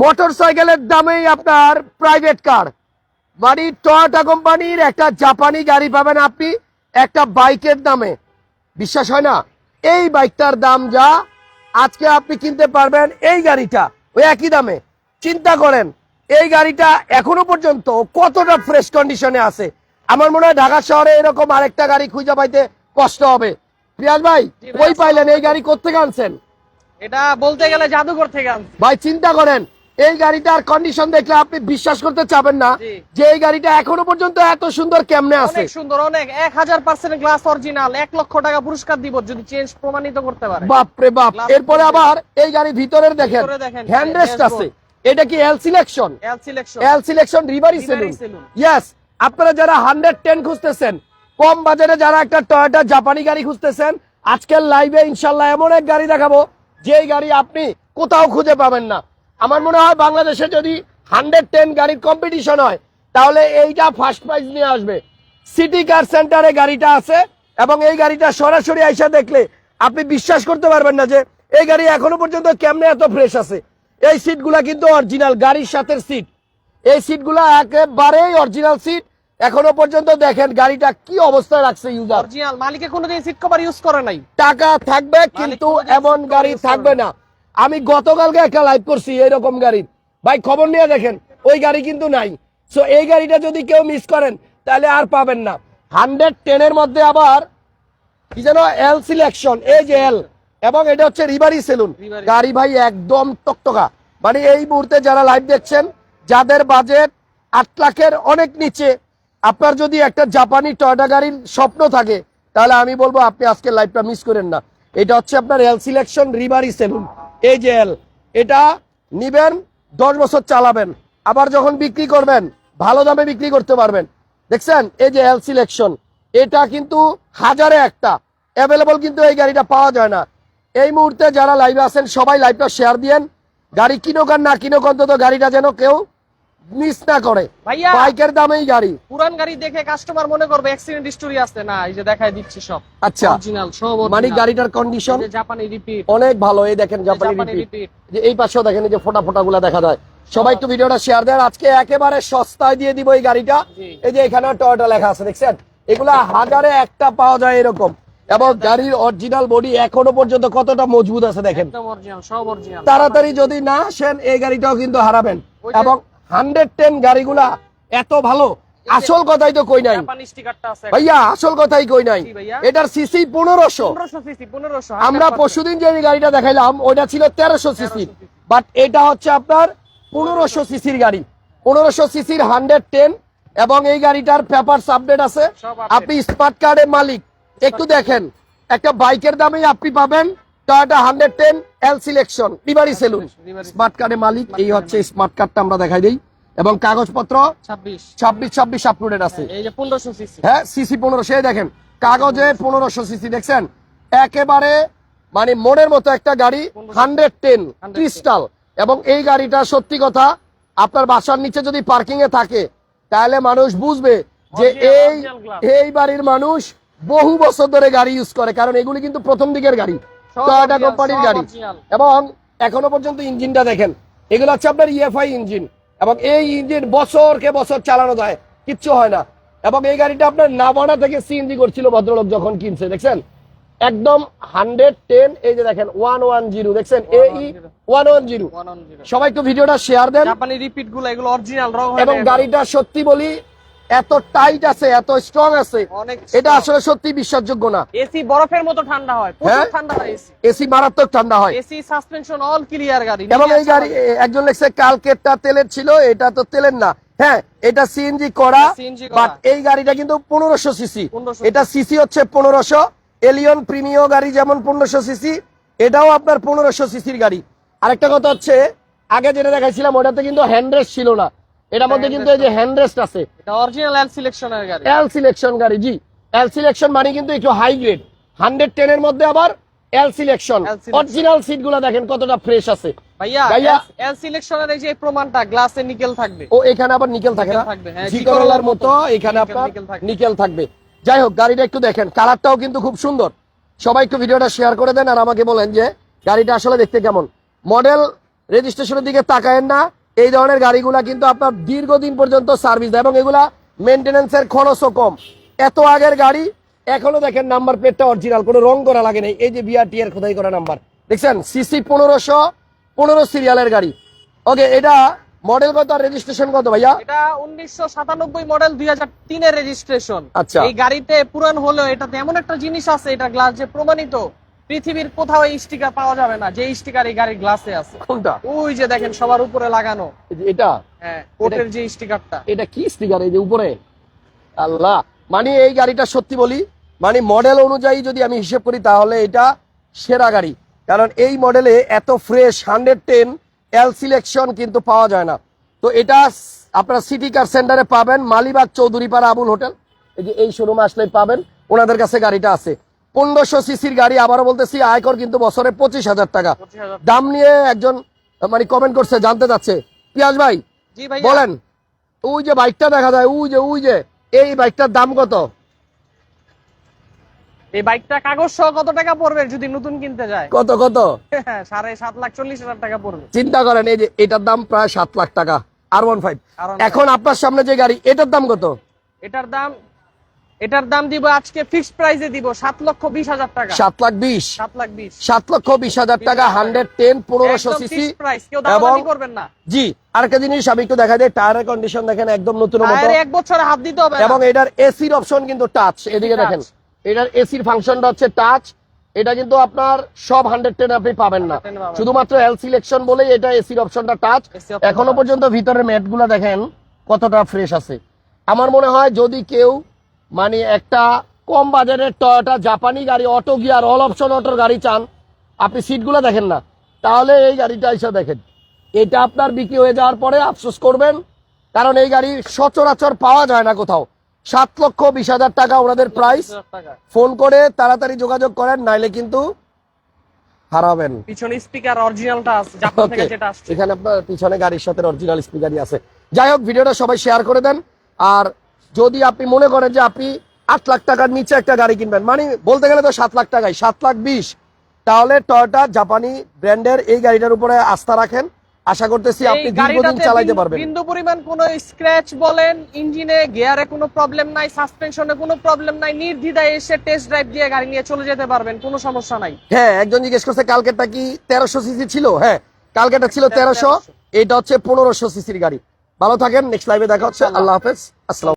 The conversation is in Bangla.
মোটর সাইকেলের দামেই আপনার প্রাইভেট কার মানে টয়োটা কোম্পানির একটা জাপানি গাড়ি পাবেন আপনি একটা বাইকের দামে। বিশ্বাস হয় না? এই বাইকটার দাম যা আজকে আপনি কিনতে পারবেন এই গাড়িটা। ওই একই দামে। চিন্তা করেন এই গাড়িটা এখনও পর্যন্ত কতটা ফ্রেশ কন্ডিশনে আছে? আমার মনে হয় ঢাকা শহরে এরকম আরেকটা গাড়ি খুঁজে পাইতে কষ্ট হবে। প্রিয়াজ ভাই ওই পাইলেন? এই গাড়ি কোথেকে আনছেন? এটা বলতে গেলে জাদুঘর থেকে ভাই চিন্তা করেন এই গাড়িটার কন্ডিশন দেখলে আপনি বিশ্বাস করতে চাবেন না যে এই গাড়িটা এখনও পর্যন্ত এত সুন্দর কেমনে আছে। অনেক সুন্দর অনেক। এক হাজার পার্সেন্ট গ্লাস অরিজিনাল এক লক্ষ টাকা পুরস্কার দিব যদি চেঞ্জ প্রমাণিত করতে পারে। বাপ। রে বাপ এরপরে আবার এই গাড়ির ভিতরের দেখেন হ্যান্ডরেস্ট আছে। এটা কি L selection L selection L selection reverie saloon. Yes আপনারা যারা হান্ড্রেড টেন খুঁজতেছেন কম বাজারে যারা একটা টয়োটা জাপানি গাড়ি খুঁজতেছেন আজকের লাইভে ইনশাল্লাহ এমন এক গাড়ি দেখাবো যে গাড়ি আপনি কোথাও খুঁজে পাবেন না। আমার মনে হয় বাংলাদেশে যদি হান্ড্রেড টেন গাড়ির কম্পিটিশন হয় তাহলে এইটা ফার্স্ট প্রাইজ নিয়ে আসবে। সিটি কার সেন্টারে গাড়িটা আছে এবং এই গাড়িটা সরাসরি আইসা দেখলে আপনি বিশ্বাস করতে পারবেন না যে এই গাড়ি এখনও পর্যন্ত কেমনে এত ফ্রেশ আছে। এই সিটগুলা কিন্তু অরিজিনাল গাড়ির সাথে সিট এই সিটগুলা একেবারেই অরিজিনাল সিট এখনও পর্যন্ত দেখেন গাড়িটা কি অবস্থায় রাখছে ইউজার অরিজিনাল মালিকে কোনোদিন সিট কভার ইউজ করে নাই। টাকা থাকবে কিন্তু এমন গাড়ি থাকবে না। আমি গতকালকে একটা লাইভ করছি এরকম গাড়ির ভাই খবর নিয়ে দেখেন ওই গাড়ি কিন্তু নাই। সো এই গাড়িটা যদি কেউ মিস করেন তাহলে আর পাবেন না। হান্ড্রেড টেনের মধ্যে আবার কি যেন এল সিলেকশন এই যে এল এবং এটা হচ্ছে রিভারি সেলুন গাড়ি ভাই একদম টকটকা। মানে এই মুহূর্তে যারা লাইভ দেখছেন যাদের বাজেট আট লাখের অনেক নিচে আপনার যদি একটা জাপানি টয়টা গাড়ির স্বপ্ন থাকে তাহলে আমি বলব আপনি আজকে লাইভটা মিস করেন না। এটা হচ্ছে আপনার এল সিলেকশন রিভারি সেলুন এই যে এল এটা নিবেন, দশ বছর চালাবেন। আবার যখন বিক্রি করবেন, ভালো দামে বিক্রি করতে পারবেন। দেখছেন? এই যে এল সিলেকশন এটা কিন্তু হাজারে একটা। অ্যাভেলেবল কিন্তু এই গাড়িটা পাওয়া যায় না। এই মুহূর্তে যারা লাইভে আছেন, সবাই লাইভটা শেয়ার দিয়েন। গাড়ি কিনুক আর না কিনুক, অন্তত গাড়িটা যেন কেউ মিস না করে। বাইকের দামেই গাড়ি। পুরান গাড়ি দেখে কাস্টমার মনে করবে অ্যাক্সিডেন্ট হিস্টোরি আছে। না এই যে দিচ্ছি সব। আচ্ছা অরিজিনাল সব মানে গাড়িটার কন্ডিশন জাপানি রিপিট অনেক ভালো এই দেখেন জাপানি রিপিট যে এই পাশেও দেখেন এই যে ফোটা ফোটাগুলো দেখা যায়। সবাই একটু ভিডিওটা শেয়ার দেন। আজকে একেবারে সস্তায় দিয়ে দিব এই গাড়িটা। এই যে এখানে টয়োটা লেখা আছে দেখছেন? এগুলা হাজারে একটা পাওয়া যায় এরকম। এবং গাড়ির অরিজিনাল বডি এখনও পর্যন্ত কতটা মজবুত আছে দেখেন। তাড়াতাড়ি যদি না আসেন এই গাড়িটাও কিন্তু হারাবেন। এবং হান্ড্রেড টেন গাড়িগুলা এত ভালো। আসল কথাই তো কই নাই। ভাইয়া আসল কথাই কই নাই। এটার সিসি পনেরোশো। 1500 সিসি 1500 আমরা পরশুদিন যে গাড়িটা দেখাইলাম ওইটা ছিল তেরোশো সিসির বাট এটা হচ্ছে আপনার পনেরোশো সিসির গাড়ি। পনেরোশো সিসির হান্ড্রেড টেন এবং এই গাড়িটার পেপারস আপডেট আছে। আপনি স্মার্ট কার্ডের মালিক। একটু দেখেন একটা বাইকের দামে আপনি পাবেন Toyota hundred ten L selection reverie saloon smart কার্ডের মালিক এই হচ্ছে স্মার্ট কার্ডটা আমরা দেখাই দিই। এবং কাগজপত্র ছাব্বিশ। ছাব্বিশ আপলোডেড আছে। এই যে 1500 সিসি হ্যাঁ সিসি পনেরোশো এই দেখেন কাগজে পনেরোশো সিসি দেখছেন? একেবারে মানে মনের মতো একটা গাড়ি হান্ড্রেড টেন ক্রিস্টাল এবং এই গাড়িটা সত্যি কথা আপনার বাসার নিচে যদি পার্কিং এ থাকে তাহলে মানুষ বুঝবে যে এই এই বাড়ির মানুষ বহু বছর ধরে গাড়ি ইউজ করে কারণ এগুলি কিন্তু প্রথম দিকের গাড়ি। টয়োটা কোম্পানির গাড়ি। এবং এখনও পর্যন্ত ইঞ্জিনটা দেখেন। এগুলো হচ্ছে আপনার ইএফআই ইঞ্জিন। এবং এই ইঞ্জিন বছরকে বছর চালানো যায়। কিচ্ছু হয় না। এবং এই গাড়িটা আপনার নাবানা থেকে সিএনজি করছিল ভদ্রলোক যখন কিনছে দেখছেন? একদম হান্ড্রেড টেন এই যে দেখেন ওয়ান ওয়ান জিরো দেখছেন? এই ওয়ান ওয়ান জিরো 110 সবাই একটু ভিডিওটা শেয়ার দেন। জাপানি রিপিটগুলো এগুলো অরিজিনাল রং এবং গাড়িটা সত্যি বলি এত টাইট আছে এত স্ট্রং আছে এটা আসলে সত্যি বিশ্বাসযোগ্য না। এসি বরফের মতো ঠান্ডা হয় প্রচুর হ্যাঁ? ঠান্ডা হয় এসি এসি মারাত্মক ঠান্ডা হয়। এসি সাসপেনশন অল ক্লিয়ার গাড়ি। এবং এই গাড়ি? একজন লেখছে কালকেরটা তেলের ছিল এটা তো তেলের না। হ্যাঁ এটা সিএনজি করা বাট এই গাড়িটা কিন্তু পনেরোশো সিসি এটা সিসি হচ্ছে পনেরোশো। এলিয়ন প্রিমিয় গাড়ি যেমন পনেরোশো সিসি এটাও আপনার পনেরোশো সিসির গাড়ি। আরেকটা কথা হচ্ছে আগে যেটা দেখাইছিলাম ওটাতে কিন্তু হ্যান্ডরেস্ট ছিল না। এটার মধ্যে কিন্তু এই যে হ্যান্ডরেস্ট আছে। এটা অরিজিনাল এল সিলেকশনের গাড়ি। এল সিলেকশন গাড়ি জি। এল সিলেকশন মানে কিন্তু একটু হাই গ্রেড হান্ড্রেড টেনের মধ্যে আবার এল সিলেকশন অরিজিনাল সিটগুলা দেখেন কতটা ফ্রেশ আছে। ভাইয়া। এল সিলেকশনের এই যে প্রমাণটা গ্লাসে নিকেল থাকবে। ও এখানে আবার নিকেল থাকে না? হ্যাঁ, জি করলার মতো মতো এখানে আপনার নিকেল থাকবে। যাই হোক গাড়িটা একটু দেখেন। কালারটাও কিন্তু খুব সুন্দর। সবাই একটু ভিডিওটা শেয়ার করে দেন আর আমাকে বলেন যে গাড়িটা আসলে দেখতে কেমন। মডেল রেজিস্ট্রেশনের দিকে তাকায়েন না। এই ধরনের গাড়িগুলা কিন্তু আপনার দীর্ঘদিন পর্যন্ত সার্ভিস দেয় এবং এগুলা মেনটেন্যান্সের খরচও কম। এত আগের গাড়ি এখনও দেখেন নাম্বার প্লেটটা অরিজিনাল কোনো রং করা লাগে নাই। এই যে বিআরটি এর খোদাই করা নাম্বার দেখছেন? সিসি পনেরোশো পনেরো সিরিয়ালের গাড়ি। ওকে এটা মডেল কত আর রেজিস্ট্রেশন কত ভাইয়া? এটা উনিশশো সাতানব্বই মডেল দুই হাজার তিনের রেজিস্ট্রেশন আচ্ছা। এই গাড়িতে পুরান হলেও এটাতে এমন একটা জিনিস আছে এটা গ্লাস যে প্রমাণিত। পৃথিবীর কোথাও এই স্টিকার পাওয়া যাবে না যে স্টিকার এই গাড়ির গ্লাসে আছে। কোনটা? ওই যে দেখেন সবার উপরে লাগানো। এটা? হ্যাঁ কোটের যে স্টিকারটা এটা কি স্টিকার এই যে উপরে? আল্লাহ। মানে এই গাড়িটা সত্যি বলি মানে মডেল অনুযায়ী যদি আমি হিসেব করি তাহলে এটা সেরা গাড়ি। কারণ এই মডেলে এত fresh hundred ten L selection কিন্তু পাওয়া যায় না। তো এটা আপনারা সিটি কার সেন্টারে পাবেন মালিবাগ চৌধুরীপাড়া আবুল হোটেল এই যে এই শোরুমে আসলে পাবেন ওনাদের কাছে গাড়িটা আছে। পনেরোশো সিসির গাড়ি আবারও বলতেছি আয়কর কিন্তু বছরে পঁচিশ হাজার টাকা। দাম নিয়ে একজন মানে কমেন্ট করছে জানতে চাচ্ছে। পিয়াজ ভাই বলেন ওই যে বাইকটা দেখা যায় ওই যে ওই যে এই বাইকটার দাম কত? এই বাইকটা কাগজ সহ কত টাকা পড়বে যদি নতুন কিনতে যায়? কত কত? সাড়ে সাত লাখ চল্লিশ হাজার টাকা পড়বে। চিন্তা করেন এই যে এটার দাম প্রায় সাত লাখ টাকা আর ওয়ান ফাইভ এখন আপনার সামনে যে গাড়ি এটার দাম কত? এটার দাম এটার দাম দিব আজকে ফিক্সড প্রাইসে দিব সাত লক্ষ বিশ হাজার টাকা। সাত লাখ বিশ। সাত লাখ বিশ। সাত লক্ষ বিশ হাজার টাকা হান্ড্রেড টেন পনেরোশো একদম সিসি fixed price, কেউ এবং দামাদামি করবেন না। জি আরেকটা জিনিস আমি একটু দেখা যায় টায়ারের কন্ডিশন দেখেন একদম নতুন মতো। টায়ারে এক বছরে হাত দিতে হবে এবং এটার এসির অপশন কিন্তু টাচ এদিকে দেখেন। এটার এসির ফাংশনটা হচ্ছে টাচ এটা কিন্তু আপনার সব হান্ড্রেড টেন আপনি পাবেন না। শুধুমাত্র এল সিলেকশন বলেই এটা এসির অপশনটা টাচ এখনও পর্যন্ত ভিতরের ম্যাটগুলা দেখেন কতটা ফ্রেশ আছে। আমার মনে হয় যদি কেউ মানে একটা কম বাজারের টয়োটা জাপানি গাড়ি অটো গিয়ার অল অপশন অটোর গাড়ি চান। আপনি সিটগুলো দেখেন না। তাহলে এই গাড়িটা এসে দেখেন। এটা আপনার বিক্রি হয়ে যাওয়ার পরে আফসোস করবেন কারণ এই গাড়ি সচরাচর পাওয়া যায় না কোথাও। সাত লক্ষ বিশ হাজার টাকা ওনাদের প্রাইস ফোন করে তাড়াতাড়ি যোগাযোগ করেন নাইলে কিন্তু হারাবেন। পিছনে স্পিকার অরিজিনালটা আছে জাপান থেকে যেটা আসছে। এখানে আপনার পিছনে গাড়ির সাথে অরিজিনাল স্পিকারই আছে। যাই হোক ভিডিওটা সবাই শেয়ার করে দেন। আর যদি আপনি মনে করেন যে আপনি আট লাখ টাকার নিচে একটা গাড়ি কিনবেন মানে বলতে গেলে তো সাত লাখ টাকায় সাত লাখ বিশ তাহলে টয়োটা জাপানি ব্র্যান্ডের এই গাড়িটার উপরে আস্থা রাখেন। আশা করতেছি আপনি দীর্ঘদিন চালাইতে পারবেন। বিন্দু পরিমাণ কোনো স্ক্র্যাচ বলেন ইঞ্জিনে গিয়ারে কোনো প্রবলেম নাই সাসপেনশনে কোনো প্রবলেম নাই নির্দ্বিধায় এসে টেস্ট ড্রাইভ দিয়ে গাড়ি নিয়ে চলে যেতে পারবেন কোনো সমস্যা নাই। হ্যাঁ একজন জিজ্ঞেস করছে কালকেটা কি তেরোশো সিসি ছিল? হ্যাঁ কালকেরটা ছিল তেরোশো এটা হচ্ছে পনেরোশো সিসির গাড়ি। ভালো থাকেন নেক্সট লাইভে দেখা হচ্ছে আল্লাহ হাফেজ আসসালাম